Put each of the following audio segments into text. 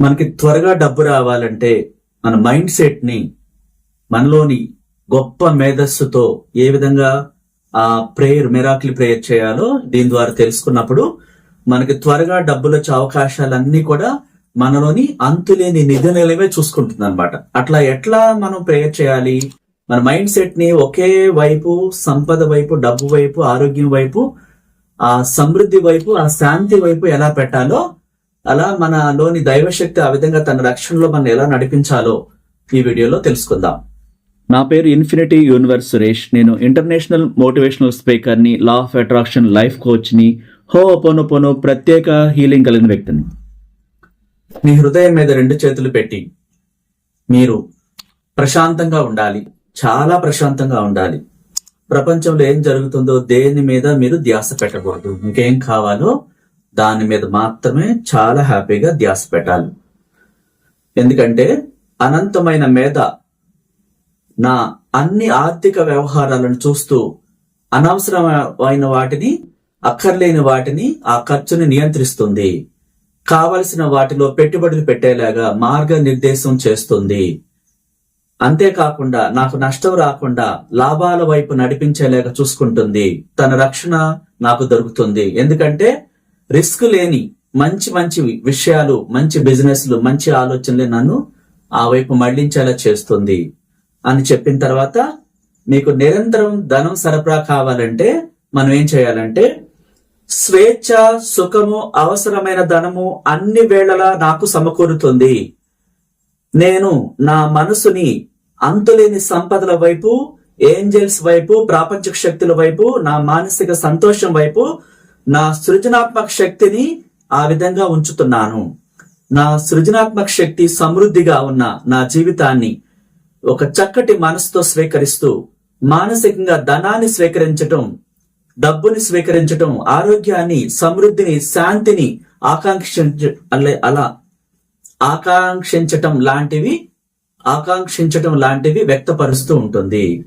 మనకి త్వరగా డబ్బు రావాలంటే మన మైండ్ సెట్ని మనలోని గొప్ప మేధస్సుతో ఏ విధంగా ఆ ప్రేయర్ మిరాకిల్ ప్రేయర్ చేయాలో దీని ద్వారా తెలుసుకున్నప్పుడు మనకి త్వరగా డబ్బులు వచ్చే అవకాశాలన్నీ కూడా మనలోని అంతులేని నిధి నిలవే చూసుకుంటుంది అనమాట అట్లా ఎట్లా మనం ప్రేయర్ చేయాలి? మన మైండ్ సెట్ని ఒకే వైపు సంపద వైపు డబ్బు వైపు ఆరోగ్యం వైపు ఆ సమృద్ధి వైపు ఆ శాంతి వైపు ఎలా పెట్టాలో అలా మనలోని దైవశక్తి ఆ విధంగా తన రక్షణలో మనం ఎలా నడిపించాలో ఈ వీడియోలో తెలుసుకుందాం. నా పేరు ఇన్ఫినిటీ యూనివర్స్ సురేష్. నేను ఇంటర్నేషనల్ మోటివేషనల్ స్పీకర్ని లా ఆఫ్ అట్రాక్షన్ లైఫ్ కోచ్ని హో పోను ప్రత్యేక హీలింగ్ కలిగిన వ్యక్తిని. మీ హృదయం మీద రెండు చేతులు పెట్టి మీరు ప్రశాంతంగా ఉండాలి చాలా ప్రశాంతంగా ఉండాలి. ప్రపంచంలో ఏం జరుగుతుందో దేని మీద మీరు ధ్యాస పెట్టకూడదు. ఇంకేం కావాలో దాని మీద మాత్రమే చాలా హ్యాపీగా ధ్యాస పెట్టాలి. ఎందుకంటే అనంతమైన మీద నా అన్ని ఆర్థిక వ్యవహారాలను చూస్తూ అనవసరమైన వాటిని అక్కర్లేని వాటిని ఆ ఖర్చుని నియంత్రిస్తుంది. కావలసిన వాటిలో పెట్టుబడులు పెట్టేలాగా మార్గ నిర్దేశం చేస్తుంది. అంతేకాకుండా నాకు నష్టం రాకుండా లాభాల వైపు నడిపించేలాగా చూసుకుంటుంది. తన రక్షణ నాకు దొరుకుతుంది. ఎందుకంటే రిస్క్ లేని మంచి మంచి విషయాలు మంచి బిజినెస్లు మంచి ఆలోచనలే నన్ను ఆ వైపు మళ్ళించేలా చేస్తుంది అని చెప్పిన తర్వాత మీకు నిరంతరం ధనం సరఫరా కావాలంటే మనం ఏం చేయాలంటే స్వేచ్ఛ సుఖము అవసరమైన ధనము అన్ని వేళలా నాకు సమకూరుతుంది. నేను నా మనసుని అంతులేని సంపదల వైపు ఏంజల్స్ వైపు ప్రాపంచిక శక్తుల వైపు నా మానసిక సంతోషం వైపు నా సృజనాత్మక శక్తిని ఆ విధంగా ఉంచుతున్నాను. నా సృజనాత్మక శక్తి సమృద్ధిగా ఉన్న నా జీవితాన్ని ఒక చక్కటి మనసుతో స్వీకరిస్తూ మానసికంగా ధనాన్ని స్వీకరించటం డబ్బుని స్వీకరించటం ఆరోగ్యాన్ని సమృద్ధిని శాంతిని ఆకాంక్షించ అలా ఆకాంక్షించటం లాంటివి ఆకాంక్షించటం లాంటివి వ్యక్తపరుస్తూ ఉంటుంది.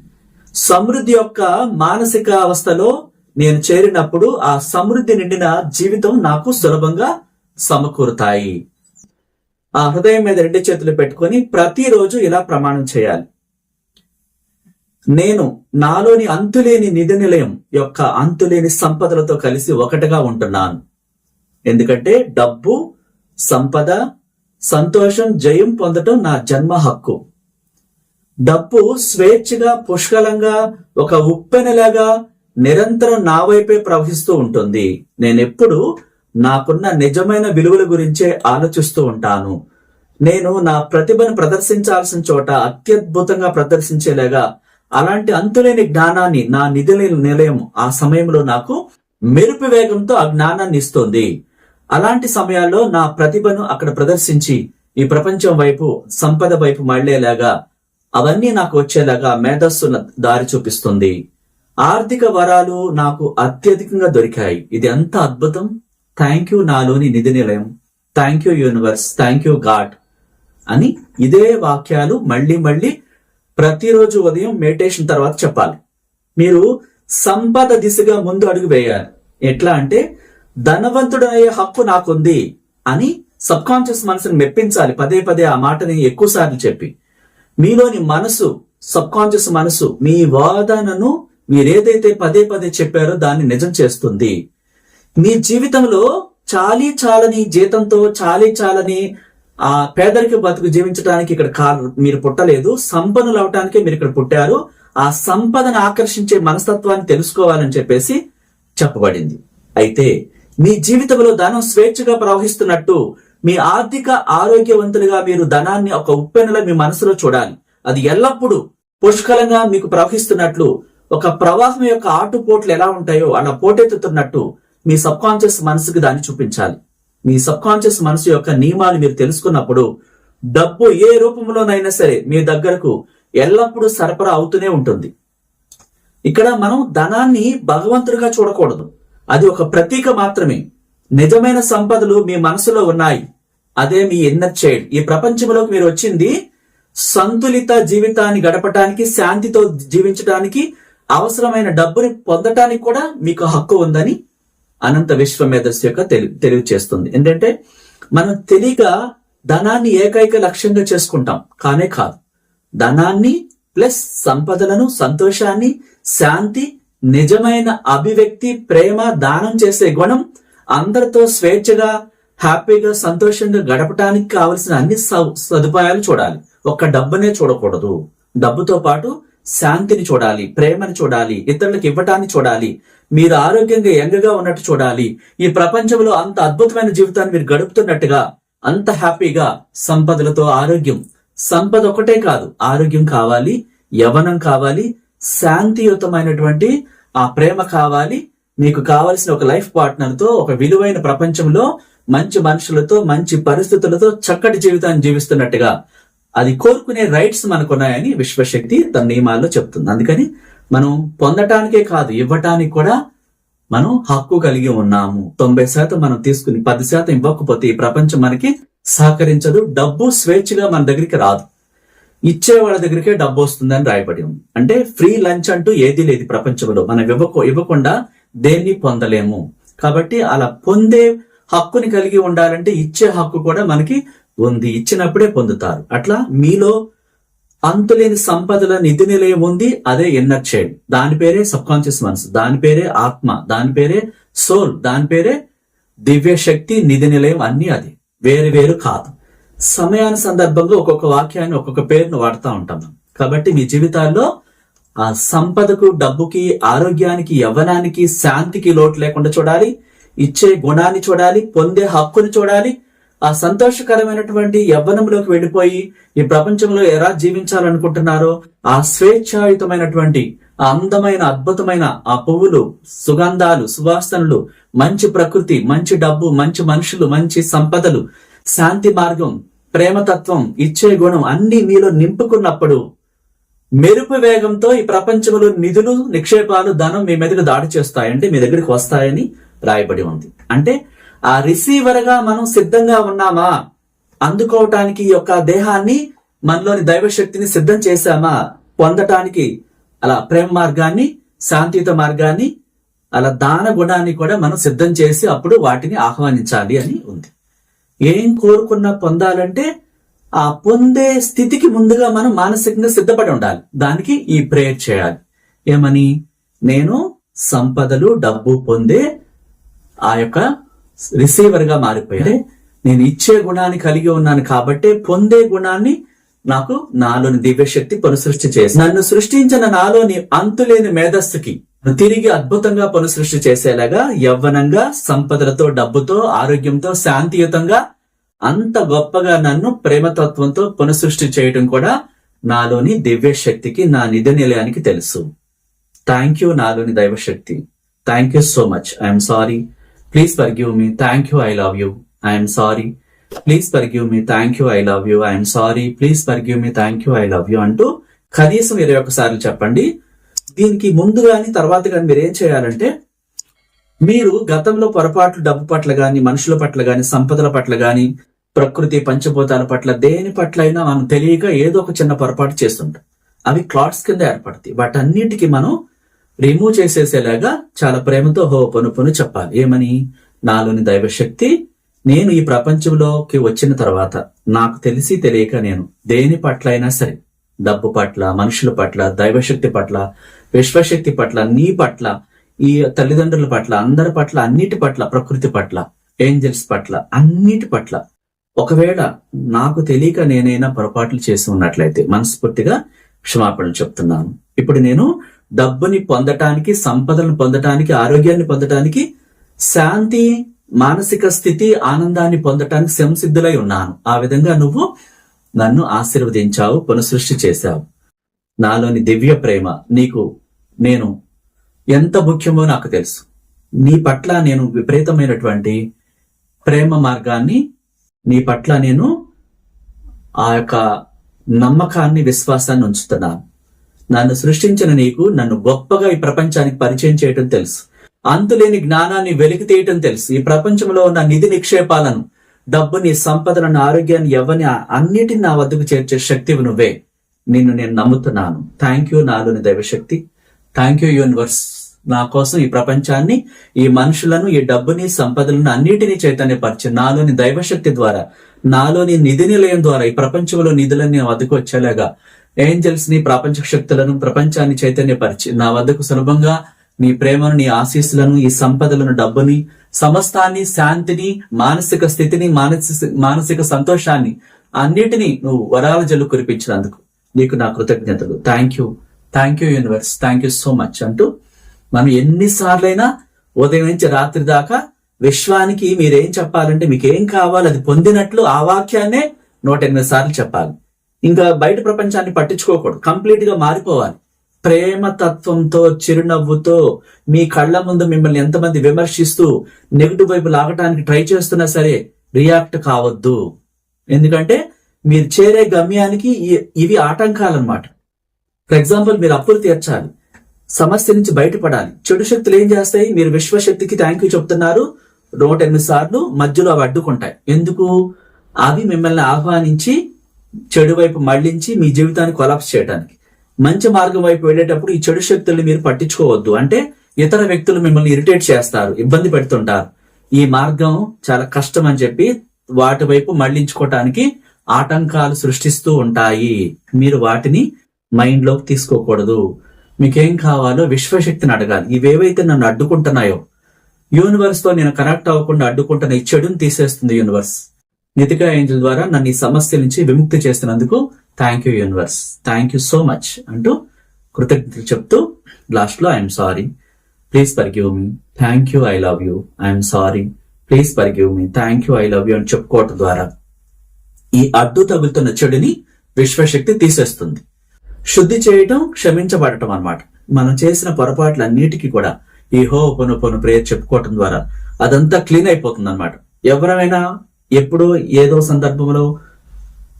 సమృద్ధి యొక్క మానసిక అవస్థలో నేను చేరినప్పుడు ఆ సమృద్ధి నిండిన జీవితం నాకు సులభంగా సమకూరుతాయి. ఆ హృదయం మీద రెండు చేతులు పెట్టుకొని ప్రతిరోజు ఇలా ప్రమాణం చేయాలి. నేను నాలోని అంతులేని నిధి నిలయం యొక్క అంతులేని సంపదలతో కలిసి ఒకటిగా ఉంటున్నాను. ఎందుకంటే డబ్బు సంపద సంతోషం జయం పొందటం నా జన్మ హక్కు. డబ్బు స్వేచ్ఛగా పుష్కలంగా ఒక ఉప్పెనలాగా నిరంతరం నా వైపే ప్రవహిస్తూ ఉంటుంది. నేనెప్పుడు నాకున్న నిజమైన విలువల గురించే ఆలోచిస్తూ ఉంటాను. నేను నా ప్రతిభను ప్రదర్శించాల్సిన చోట అత్యద్భుతంగా ప్రదర్శించేలాగా అలాంటి అంతులేని జ్ఞానాన్ని నా నిధి నిలయం ఆ సమయంలో నాకు మెరుపు వేగంతో ఆ జ్ఞానాన్ని ఇస్తుంది. అలాంటి సమయాల్లో నా ప్రతిభను అక్కడ ప్రదర్శించి ఈ ప్రపంచం వైపు సంపద వైపు మళ్ళేలాగా అవన్నీ నాకు వచ్చేలాగా మేధస్సు దారి చూపిస్తుంది. ఆర్థిక వరాలు నాకు అత్యధికంగా దొరికాయి. ఇది ఎంత అద్భుతం. థ్యాంక్ యూ నాలోని నిధి నిలయం. Thank you universe thank you God అని ఇదే వాక్యాలు మళ్ళీ మళ్ళీ ప్రతిరోజు ఉదయం మెడిటేషన్ తర్వాత చెప్పాలి. మీరు సంపద దిశగా ముందు అడుగు వేయాలి. ఎట్లా అంటే ధనవంతుడయ్యే హక్కు నాకుంది అని సబ్ కాన్షియస్ మనసుని మెప్పించాలి. పదే పదే ఆ మాటని ఎక్కువసార్లు చెప్పి. మీలోని మనసు సబ్ కాన్షియస్ మనసు మీ వాదనను మీరేదైతే పదే పదే చెప్పారో దాన్ని నిజం చేస్తుంది. మీ జీవితంలో చాలీ చాలని జీతంతో చాలీ చాలని ఆ పేదరిక బతుకు జీవించడానికి ఇక్కడ మీరు పుట్టలేదు. సంపన్నులు అవటానికే మీరు ఇక్కడ పుట్టారు. ఆ సంపదను ఆకర్షించే మనస్తత్వాన్ని తెలుసుకోవాలని చెప్పేసి చెప్పబడింది. అయితే మీ జీవితంలో ధనం స్వేచ్ఛగా ప్రవహిస్తున్నట్టు మీ ఆర్థిక ఆరోగ్యవంతులుగా మీరు ధనాన్ని ఒక ఉప్పెనలో మీ మనసులో చూడాలి. అది ఎల్లప్పుడూ పుష్కలంగా మీకు ప్రవహిస్తున్నట్లు ఒక ప్రవాహం యొక్క ఆటుపోట్లు ఎలా ఉంటాయో అలా పోటెత్తుతున్నట్టు మీ సబ్ కాన్షియస్ మనసుకి దాన్ని చూపించాలి. మీ సబ్ కాన్షియస్ మనసు యొక్క నియమాలు మీరు తెలుసుకున్నప్పుడు డబ్బు ఏ రూపంలోనైనా సరే మీ దగ్గరకు ఎల్లప్పుడూ సరఫరా అవుతూనే ఉంటుంది. ఇక్కడ మనం ధనాన్ని భగవంతుడిగా చూడకూడదు. అది ఒక ప్రతీక మాత్రమే. నిజమైన సంపదలు మీ మనసులో ఉన్నాయి. అదే మీ ఇన్నర్ చైల్డ్ ఈ ప్రపంచంలోకి మీరు వచ్చింది సంతులిత జీవితాన్ని గడపటానికి శాంతితో జీవించడానికి అవసరమైన డబ్బుని పొందటానికి కూడా మీకు హక్కు ఉందని అనంత విశ్వ మేధస్సు యొక్క తెలి తెలియచేస్తుంది. ఏంటంటే మనం తెలియక ధనాన్ని ఏకైక లక్ష్యంగా చేసుకుంటాం. కానే కాదు. ధనాన్ని ప్లస్ సంపదలను సంతోషాన్ని శాంతి నిజమైన అభివ్యక్తి ప్రేమ దానం చేసే గుణం అందరితో స్వేచ్ఛగా హ్యాపీగా సంతోషంగా గడపడానికి కావలసిన అన్ని సదుపాయాలు చూడాలి. ఒక్క డబ్బునే చూడకూడదు. డబ్బుతో పాటు శాంతిని చూడాలి ప్రేమని చూడాలి ఇతరులకు ఇవ్వటాన్ని చూడాలి మీరు ఆరోగ్యంగా యంగగా ఉన్నట్టు చూడాలి. ఈ ప్రపంచంలో అంత అద్భుతమైన జీవితాన్ని మీరు గడుపుతున్నట్టుగా అంత హ్యాపీగా సంపదలతో ఆరోగ్యం. సంపద ఒకటే కాదు ఆరోగ్యం కావాలి యవనం కావాలి శాంతియుతమైనటువంటి ఆ ప్రేమ కావాలి. మీకు కావలసిన ఒక లైఫ్ పార్ట్నర్తో ఒక విలువైన ప్రపంచంలో మంచి మనుషులతో మంచి పరిస్థితులతో చక్కటి జీవితాన్ని జీవిస్తున్నట్టుగా. అది కోరుకునే రైట్స్ మనకున్నాయని విశ్వశక్తి తన నియమాల్లో చెప్తుంది. అందుకని మనం పొందటానికే కాదు ఇవ్వటానికి కూడా మనం హక్కు కలిగి ఉన్నాము. తొంభై శాతం మనం తీసుకుని పది శాతం ఇవ్వకపోతే ఈ ప్రపంచం మనకి సహకరించదు డబ్బు స్వేచ్ఛగా మన దగ్గరికి రాదు. ఇచ్చే వాళ్ళ దగ్గరికే డబ్బు వస్తుందని రాయబడి ఉంది. అంటే ఫ్రీ లంచ్ అంటూ ఏది లేదు ప్రపంచంలో. మనం ఇవ్వకు ఇవ్వకుండా దేన్ని పొందలేము. కాబట్టి అలా పొందే హక్కుని కలిగి ఉండాలంటే ఇచ్చే హక్కు కూడా మనకి ఉంది ఇచ్చినప్పుడే పొందుతారు. అట్లా మీలో అంతులేని సంపదల నిధి నిలయం ఉంది అదే ఇన్నర్ చైల్డ్ దాని పేరే సబ్ కాన్షియస్ మనసు దాని పేరే ఆత్మ దాని పేరే సోల్ దాని పేరే దివ్య శక్తి నిధి నిలయం అన్ని అది. వేరు వేరు కాదు. సమయాన్ని సందర్భంగా ఒక్కొక్క వాక్యాన్ని ఒక్కొక్క పేరును వాడుతూ ఉంటాం కాబట్టి మీ జీవితాల్లో ఆ సంపదకు డబ్బుకి ఆరోగ్యానికి యవ్వనానికి శాంతికి లోటు లేకుండా చూడాలి ఇచ్చే గుణాన్ని చూడాలి పొందే హక్కుని చూడాలి ఆ సంతోషకరమైనటువంటి యవ్వనంలోకి వెళ్ళిపోయి ఈ ప్రపంచంలో ఎలా జీవించాలనుకుంటున్నారో ఆ స్వేచ్ఛాయుతమైనటువంటి ఆ అందమైన అద్భుతమైన ఆ పువ్వులు సుగంధాలు సువాసనలు మంచి ప్రకృతి మంచి డబ్బు మంచి మనుషులు మంచి సంపదలు శాంతి మార్గం ప్రేమతత్వం ఇచ్చే గుణం అన్ని మీలో నింపుకున్నప్పుడు మెరుపు వేగంతో ఈ ప్రపంచంలో నిధులు నిక్షేపాలు ధనం మీ మీదకు దాడి చేస్తాయంటే మీ దగ్గరికి వస్తాయని రాయబడి ఉంది. అంటే ఆ రిసీవర్గా మనం సిద్ధంగా ఉన్నామా? అందుకోవటానికి ఈ యొక్క దేహాన్ని మనలోని దైవశక్తిని సిద్ధం చేశామా? పొందటానికి అలా ప్రేమ మార్గాన్ని శాంతియుత మార్గాన్ని అలా దాన గుణాన్ని కూడా మనం సిద్ధం చేసి అప్పుడు వాటిని ఆహ్వానించాలి అని ఉంది. ఏం కోరుకున్నా పొందాలంటే ఆ పొందే స్థితికి ముందుగా మనం మానసికంగా సిద్ధపడి ఉండాలి. దానికి ఈ ప్రేయర్ చేయాలి. ఏమని? నేను సంపదలు డబ్బు పొందే ఆ యొక్క రిసీవర్గా మారిపోయాను నేను ఇచ్చే గుణాన్ని కలిగి ఉన్నాను కాబట్టి పొందే గుణాన్ని నాకు నాలోని దివ్యశక్తి పునసృష్టి చేసి నన్ను సృష్టించిన నాలోని అంతులేని మేధస్సుకి తిరిగి అద్భుతంగా పునసృష్టి చేసేలాగా యవ్వనంగా సంపదలతో డబ్బుతో ఆరోగ్యంతో శాంతియుతంగా అంత గొప్పగా నన్ను ప్రేమతత్వంతో పునసృష్టి చేయడం కూడా నాలోని దివ్య శక్తికి నా నిధి నిలయానికి తెలుసు. థ్యాంక్ యూ నాలోని దైవశక్తి. Thank you so much I'm sorry please forgive me thank you I love you I'm sorry please forgive me thank you I love you I'm sorry please forgive me thank you I love you అంటూ కనీసం ఇరవై ఒక్కసార్లు చెప్పండి. దీనికి ముందు కానీ తర్వాత కానీ మీరు ఏం చేయాలంటే మీరు గతంలో పొరపాట్లు డబ్బు పట్ల కానీ మనుషుల పట్ల కానీ సంపదల పట్ల కానీ ప్రకృతి పంచభూతాల పట్ల దేని పట్ల అయినా మనం తెలియక ఏదో ఒక చిన్న పొరపాటు చేస్తుంటాం. అవి క్లాట్స్ కింద ఏర్పడతాయి. వాటన్నిటికీ మనం రిమూవ్ చేసేసేలాగా చాలా ప్రేమతో హో పను చెప్పాలి. ఏమని? నాలోని దైవశక్తి నేను ఈ ప్రపంచంలోకి వచ్చిన తర్వాత నాకు తెలిసి తెలియక నేను దేని పట్ల అయినా సరే డబ్బు పట్ల మనుషుల పట్ల దైవశక్తి పట్ల విశ్వశక్తి పట్ల నీ పట్ల ఈ తల్లిదండ్రుల పట్ల అందరి పట్ల అన్నిటి పట్ల ప్రకృతి పట్ల ఏంజల్స్ పట్ల అన్నిటి పట్ల. ఒకవేళ నాకు తెలియక నేనైనా పొరపాట్లు చేసి ఉన్నట్లయితే మనస్ఫూర్తిగా క్షమాపణలు చెప్తున్నాను. ఇప్పుడు నేను డబ్బుని పొందటానికి సంపదలను పొందటానికి ఆరోగ్యాన్ని పొందటానికి శాంతి మానసిక స్థితి ఆనందాన్ని పొందటానికి సంసిద్ధులై ఉన్నాను. ఆ విధంగా నువ్వు నన్ను ఆశీర్వదించావు పునఃసృష్టి చేశావు. నాలోని దివ్య ప్రేమ నీకు నేను ఎంత ముఖ్యమో నాకు తెలుసు. నీ పట్ల నేను విపరీతమైనటువంటి ప్రేమ మార్గాన్ని నీ పట్ల నేను ఆ యొక్క నమ్మకాన్ని విశ్వాసాన్ని ఉంచుతున్నాను. నన్ను సృష్టించిన నీకు నన్ను గొప్పగా ఈ ప్రపంచానికి పరిచయం చేయటం తెలుసు. అంతులేని జ్ఞానాన్ని వెలికి తీయటం తెలుసు. ఈ ప్రపంచంలో ఉన్న నిధి నిక్షేపాలను డబ్బుని సంపదలను ఆరోగ్యాన్ని ఎవరిని అన్నిటిని నా వద్దకు చేర్చే శక్తివి నువ్వే. నిన్ను నేను నమ్ముతున్నాను. థ్యాంక్ యూ నాలోని దైవశక్తి. థ్యాంక్ యూ యూనివర్స్ నా కోసం ఈ ప్రపంచాన్ని ఈ మనుషులను ఈ డబ్బుని సంపదలను అన్నిటినీ చైతన్యపరిచి నాలోని దైవశక్తి ద్వారా నాలోని నిధి నిలయం ద్వారా ఈ ప్రపంచంలో నిధులన్నీ వద్దకు వచ్చేలాగా ఏంజల్స్ని ప్రాపంచ శక్తులను ప్రపంచాన్ని చైతన్యపరిచి నా వద్దకు సులభంగా నీ ప్రేమను నీ ఆశీస్సులను ఈ సంపదలను డబ్బుని సమస్తాన్ని శాంతిని మానసిక స్థితిని మానసిక మానసిక సంతోషాన్ని అన్నిటినీ నువ్వు వరాల జల్లు కురిపించినందుకు నీకు నా కృతజ్ఞతలు. Thank you thank you universe thank you so much అంటూ మనం ఎన్నిసార్లైనా ఉదయం నుంచి రాత్రి దాకా విశ్వానికి మీరేం చెప్పాలంటే మీకేం కావాలి అది పొందినట్లు ఆ వాక్యాన్నే నూట ఎనిమిది సార్లు చెప్పాలి. ఇంకా బయట ప్రపంచాన్ని పట్టించుకోకూడదు. కంప్లీట్గా మారిపోవాలి. ప్రేమ తత్వంతో చిరునవ్వుతో మీ కళ్ళ ముందు మిమ్మల్ని ఎంతమంది విమర్శిస్తూ నెగిటివ్ వైపు లాగటానికి ట్రై చేస్తున్నా సరే రియాక్ట్ కావద్దు. ఎందుకంటే మీరు చేరే గమ్యానికి ఇవి ఇవి ఆటంకాలన్నమాట. ఫర్ ఎగ్జాంపుల్ మీరు అప్పులు తీర్చాలి. సమస్య నుంచి బయటపడాలి. చెడు శక్తులు ఏం చేస్తాయి? మీరు విశ్వశక్తికి థ్యాంక్ యూ చెప్తున్నారు. నూట ఎనిమిది సార్లు మధ్యలో అవి అడ్డుకుంటాయి. ఎందుకు? అవి మిమ్మల్ని ఆహ్వానించి చెడు వైపు మళ్ళించి మీ జీవితాన్ని కొలాప్స్ చేయడానికి మంచి మార్గం వైపు వెళ్ళేటప్పుడు ఈ చెడు శక్తుల్ని మీరు పట్టించుకోవద్దు. అంటే ఇతర వ్యక్తులు మిమ్మల్ని ఇరిటేట్ చేస్తారు ఇబ్బంది పెడుతుంటారు. ఈ మార్గం చాలా కష్టం అని చెప్పి వాటి వైపు మళ్ళించుకోవటానికి ఆటంకాలు సృష్టిస్తూ ఉంటాయి. మీరు వాటిని మైండ్లోకి తీసుకోకూడదు. మీకేం కావాలో విశ్వశక్తిని అడగాలి. ఇవేవైతే నన్ను అడ్డుకుంటున్నాయో యూనివర్స్తో నేను కనెక్ట్ అవ్వకుండా అడ్డుకుంటున్న ఈ చెడుని తీసేస్తుంది యూనివర్స్ నితికా ఏంజల్ ద్వారా నన్ను ఈ సమస్య నుంచి విముక్తి చేస్తున్నందుకు thank you universe thank you so much అంటూ కృతజ్ఞతలు చెప్తూ లాస్ట్లో I'm sorry please forgive me thank you I love you I'm sorry please forgive me thank you I love you అని చెప్పుకోవటం ద్వారా ఈ అడ్డు తగులుతున్న చెడుని విశ్వశక్తి తీసేస్తుంది. శుద్ధి చేయటం క్షమించబడటం అన్నమాట. మనం చేసిన పొరపాట్లన్నిటికీ కూడా ఈ హో పొను పొను ప్రేయర్ చెప్పుకోవటం ద్వారా అదంతా క్లీన్ అయిపోతుంది అనమాట ఎవరైనా ఎప్పుడో ఏదో సందర్భంలో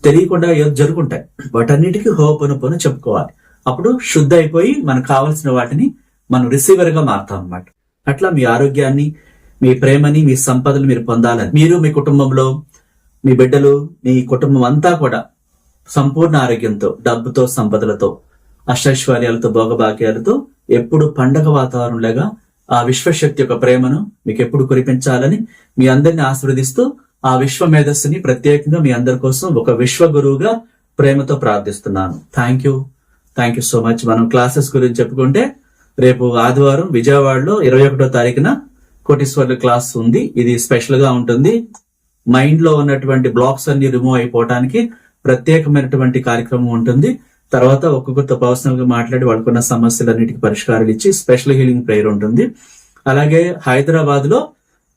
తెలియకుండా ఏదో జరుగుంటాయి. వాటన్నిటికీ హోపను పను చెప్పుకోవాలి. అప్పుడు శుద్ధ అయిపోయి మనకు కావాల్సిన వాటిని మనం రిసీవర్గా మారుతాం అన్నమాట. అట్లా మీ ఆరోగ్యాన్ని మీ ప్రేమని మీ సంపదలు మీరు పొందాలని. మీరు మీ కుటుంబంలో మీ బిడ్డలు మీ కుటుంబం అంతా కూడా సంపూర్ణ ఆరోగ్యంతో డబ్బుతో సంపదలతో అష్టైశ్వర్యాలతో భోగభాగ్యాలతో ఎప్పుడు పండగ వాతావరణంలాగా ఆ విశ్వశక్తి యొక్క ప్రేమను మీకు ఎప్పుడు కురిపించాలని మీ అందరిని ఆశీర్వదిస్తూ ఆ విశ్వ మేధస్సుని ప్రత్యేకంగా మీ అందరి కోసం ఒక విశ్వ గురువుగా ప్రేమతో ప్రార్థిస్తున్నాను. Thank you thank you so much మనం క్లాసెస్ గురించి చెప్పుకుంటే రేపు ఆదివారం విజయవాడలో ఇరవై ఒకటో తారీఖున కోటీశ్వర్ల క్లాస్ ఉంది. ఇది స్పెషల్గా ఉంటుంది. మైండ్లో ఉన్నటువంటి బ్లాక్స్ అన్ని రిమూవ్ అయిపోవడానికి ప్రత్యేకమైనటువంటి కార్యక్రమం ఉంటుంది. తర్వాత ఒక్కొక్కరితో పర్సనల్గా మాట్లాడి వాళ్ళకున్న సమస్యలన్నిటికీ పరిష్కారాలు ఇచ్చి స్పెషల్ హీలింగ్ ప్రేయర్ ఉంటుంది. అలాగే హైదరాబాద్లో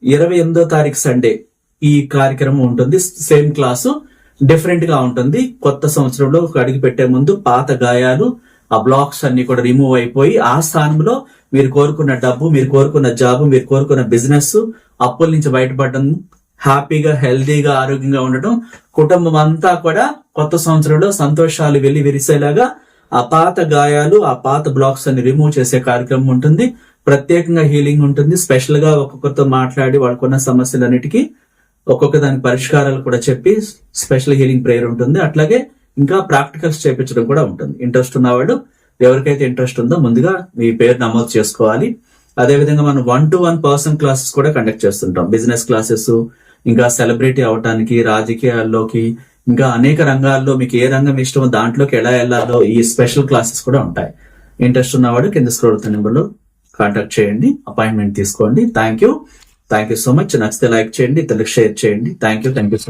ఇరవై ఎనిమిదో తారీఖు సండే ఈ కార్యక్రమం ఉంటుంది. సేమ్ క్లాసు డిఫరెంట్గా ఉంటుంది. కొత్త సంవత్సరంలో ఒక పెట్టే ముందు పాత గాయాలు ఆ బ్లాక్స్ అన్ని కూడా రిమూవ్ అయిపోయి ఆ స్థానంలో మీరు కోరుకున్న డబ్బు మీరు కోరుకున్న జాబ్ మీరు కోరుకున్న బిజినెస్ అప్పుల నుంచి బయటపడడం హ్యాపీగా హెల్దీగా ఆరోగ్యంగా ఉండటం కుటుంబం అంతా కూడా కొత్త సంవత్సరంలో సంతోషాలు వెళ్ళి విరిసేలాగా ఆ పాత గాయాలు ఆ పాత బ్లాక్స్ అన్ని రిమూవ్ చేసే కార్యక్రమం ఉంటుంది. ప్రత్యేకంగా హీలింగ్ ఉంటుంది. స్పెషల్గా ఒక్కొక్కరితో మాట్లాడి వాళ్ళకున్న సమస్యలన్నిటికీ ఒక్కొక్క దాని పరిష్కారాలు కూడా చెప్పి స్పెషల్ హీలింగ్ ప్రేయర్ ఉంటుంది. అట్లాగే ఇంకా ప్రాక్టికల్స్ చేపించడం కూడా ఉంటుంది. ఇంట్రెస్ట్ ఉన్నవాడు ఎవరికైతే ఇంట్రెస్ట్ ఉందో ముందుగా మీ పేరు నమోదు చేసుకోవాలి. అదేవిధంగా మనం one to one person classes కూడా కండక్ట్ చేస్తుంటాం. బిజినెస్ క్లాసెస్ ఇంకా సెలబ్రిటీ అవటానికి రాజకీయాల్లోకి ఇంకా అనేక రంగాల్లో మీకు ఏ రంగం ఇష్టమో దాంట్లోకి ఎలా వెళ్ళాలో ఈ స్పెషల్ క్లాసెస్ కూడా ఉంటాయి. ఇంట్రెస్ట్ ఉన్నవాడు కింద స్క్రోల్ నెంబర్లో కాంటాక్ట్ చేయండి. అపాయింట్మెంట్ తీసుకోండి. Thank you thank you so much నచ్చితే లైక్ చేయండి. తెలుగు షేర్ చేయండి. Thank you thank you so